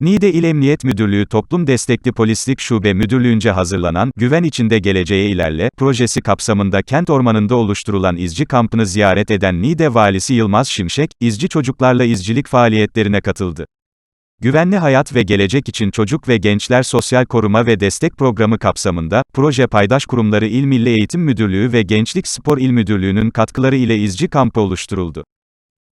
Niğde İl Emniyet Müdürlüğü Toplum Destekli Polislik Şube Müdürlüğü'nce hazırlanan Güven İçinde Geleceğe İlerle projesi kapsamında kent ormanında oluşturulan izci kampını ziyaret eden Niğde Valisi Yılmaz Şimşek, izci çocuklarla izcilik faaliyetlerine katıldı. Güvenli Hayat ve Gelecek için Çocuk ve Gençler Sosyal Koruma ve Destek Programı kapsamında, proje paydaş kurumları İl Milli Eğitim Müdürlüğü ve Gençlik Spor İl Müdürlüğü'nün katkıları ile izci kampı oluşturuldu.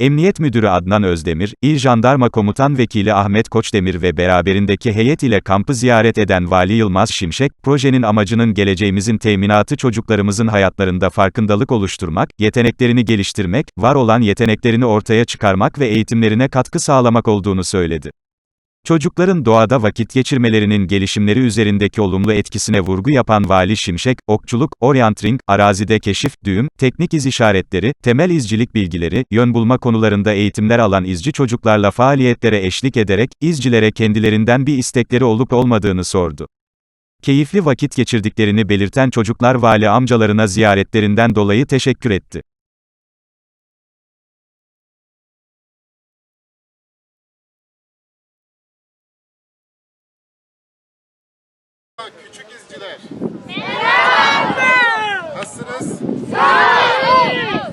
Emniyet Müdürü Adnan Özdemir, İl Jandarma Komutan Vekili Ahmet Koçdemir ve beraberindeki heyet ile kampı ziyaret eden Vali Yılmaz Şimşek, projenin amacının geleceğimizin teminatı çocuklarımızın hayatlarında farkındalık oluşturmak, yeteneklerini geliştirmek, var olan yeteneklerini ortaya çıkarmak ve eğitimlerine katkı sağlamak olduğunu söyledi. Çocukların doğada vakit geçirmelerinin gelişimleri üzerindeki olumlu etkisine vurgu yapan Vali Şimşek, okçuluk, orientering, arazide keşif, düğüm, teknik iz işaretleri, temel izcilik bilgileri, yön bulma konularında eğitimler alan izci çocuklarla faaliyetlere eşlik ederek, izcilere kendilerinden bir istekleri olup olmadığını sordu. Keyifli vakit geçirdiklerini belirten çocuklar vali amcalarına ziyaretlerinden dolayı teşekkür etti. Küçük izciler. Merhaba. Nasılsınız? Sağ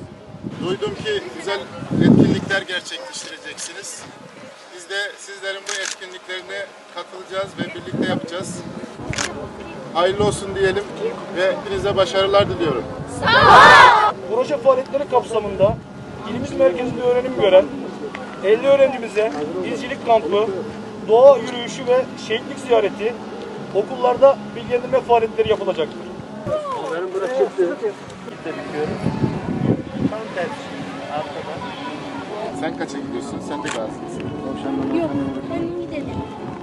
Duydum ki güzel etkinlikler gerçekleştireceksiniz. Biz de sizlerin bu etkinliklerine katılacağız ve birlikte yapacağız. Hayırlı olsun diyelim ve hepinize başarılar diliyorum. Proje faaliyetleri kapsamında ilimiz merkezinde öğrenim gören 50 öğrencimize izcilik kampı, doğa yürüyüşü ve şehitlik ziyareti okullarda bilgilendirme faaliyetleri yapılacaktır. Benim burası çıktı. Tam tersi. Arkada. Sen kaça gidiyorsun? Sen de gazisin. Yok, ben iyi dedim.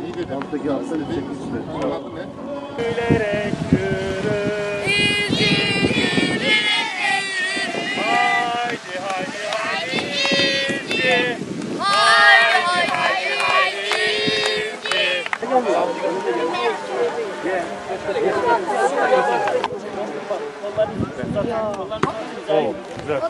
İyi dedim. Alttaki Bunun adı ne? Gülerek yürü. Güzel.